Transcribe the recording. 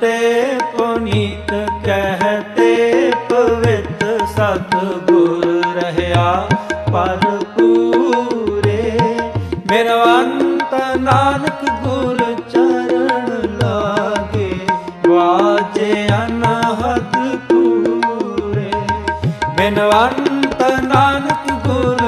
ਤੇ ਪੁਨੀਤ ਕਹਤੇ ਪਵਿੱਤ ਸਤ ਗੁਰ ਰਹਿਆ, ਪਰ ਪੂਰੇ ਮਿਹਰਵੰਤ ਨਾਨਕ ਗੁਰ ਚਰਨ ਲਾਗੇ, ਵਾਜੇ ਅਨਹਤ ਪੂਰੇ ਮਿਹਰਵੰਤ ਨਾਨਕ ਗੁਰ